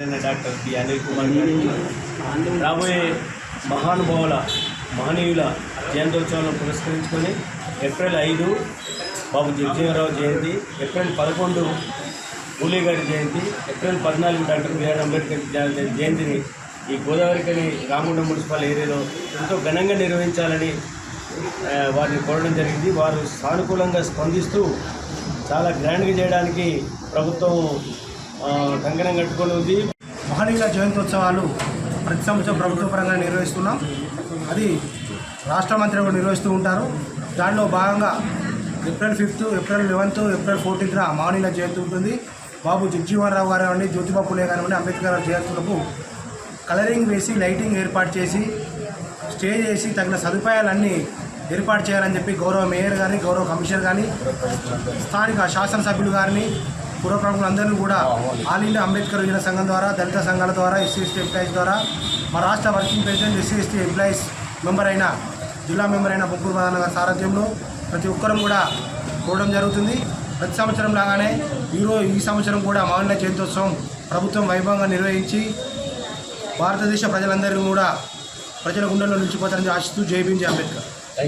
కుమార్ రాబోయే మహానుభావుల మహనీయుల జయంతోత్సవాలను పురస్కరించుకొని ఏప్రిల్ ఐదు బాబు జగజీవనరావు జయంతి ఏప్రిల్ పదకొండు పూలే గారి జయంతి ఏప్రిల్ పద్నాలుగు డాక్టర్ బిఆర్ అంబేద్కర్ జయంతిని ఈ గోదావరికని రామగుండం మున్సిపల్ ఏరియాలో ఎంతో ఘనంగా నిర్వహించాలని వారిని కోరడం జరిగింది. వారు సానుకూలంగా స్పందిస్తూ చాలా గ్రాండ్గా చేయడానికి ప్రభుత్వం కంకణం కట్టుకొని ఉంది. మహనీయుల జయంత్యోత్సవాలు ప్రతి సంవత్సరం ప్రభుత్వ పరంగా నిర్వహిస్తున్నాం. అది రాష్ట్ర మంత్రి కూడా నిర్వహిస్తూ ఉంటారు. దానిలో భాగంగా April fifth April eleventh April ఫోర్టీన్త్న మహనీయుల జయంతి ఉంటుంది. బాబు జగ్జీవన్ రావు గారు కానివ్వండి జ్యోతిబా పులే కానివ్వండి అంబేద్కర్ జయంతులకు కలరింగ్ వేసి లైటింగ్ ఏర్పాటు చేసి స్టే చేసి తగిన సదుపాయాలన్నీ ఏర్పాటు చేయాలని చెప్పి గౌరవ మేయర్ గారిని గౌరవ కమిషనర్ కానీ స్థానిక శాసనసభ్యులు గారిని పూర్వ ప్రముఖులందరినీ కూడా ఆల్ ఇండియా అంబేద్కర్ యువజన సంఘం ద్వారా దళిత సంఘాల ద్వారా ఎస్సీ ఎస్టీ ఎంప్లాయీస్ ద్వారా మా రాష్ట్ర working president SC ST employees member అయిన జిల్లా మెంబర్ అయిన బొగ్గురు ప్రధాన గారి సారథ్యంలో ప్రతి ఒక్కరం కూడా చూడడం జరుగుతుంది. ప్రతి సంవత్సరం లాగానే ఈరోజు ఈ సంవత్సరం కూడా మౌన జయంతోత్సవం ప్రభుత్వం వైభవంగా నిర్వహించి భారతదేశ ప్రజలందరినీ కూడా ప్రజల గుండెల్లో నిలిచిపోతారని ఆశిస్తూ జై భీమ్ జై అంబేద్కర్.